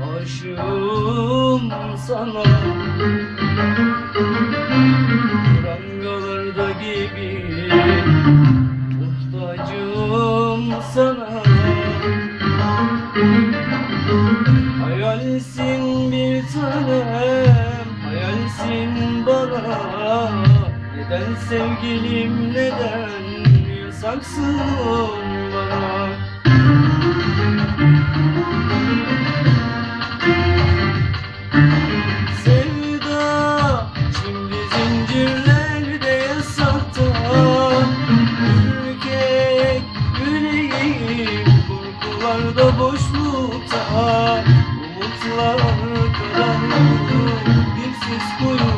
Muhtacım sana. Prangalarda gibi Muhtacım sana. Hayalsin bir tanem Hayalsin bana. Neden sevgilim neden Yasaksın karanlık dipsiz kuyuda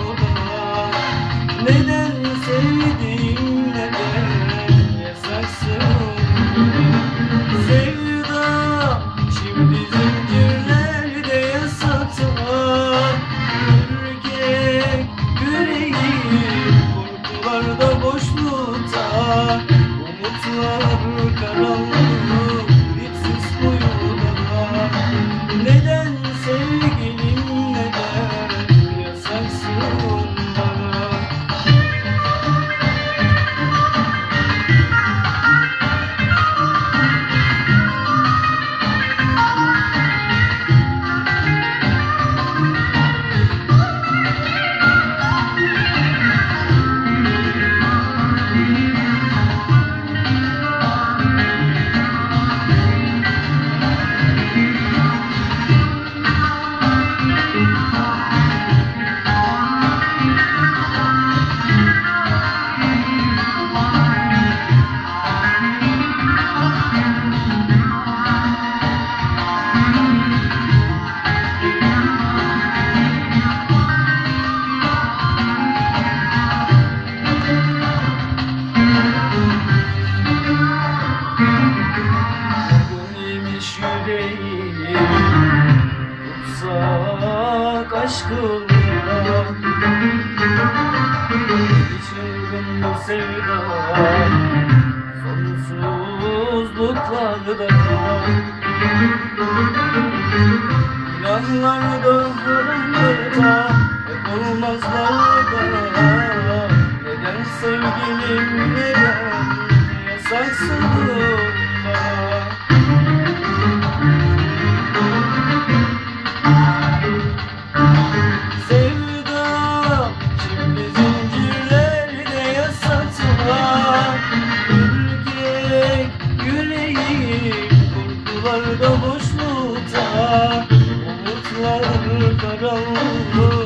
yüreğim Tutsak aşkınla İçilgin bu sevda. Sonsuzluklarda. Günahlarda haramlarda Hep olmazlarda Neden sevgilim neden? Yasaksın Umutlar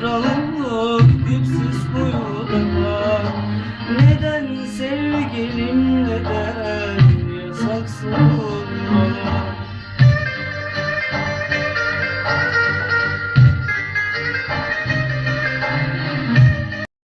Karanlık dipsiz kuyuda Neden sevgilim neden yasaksın bana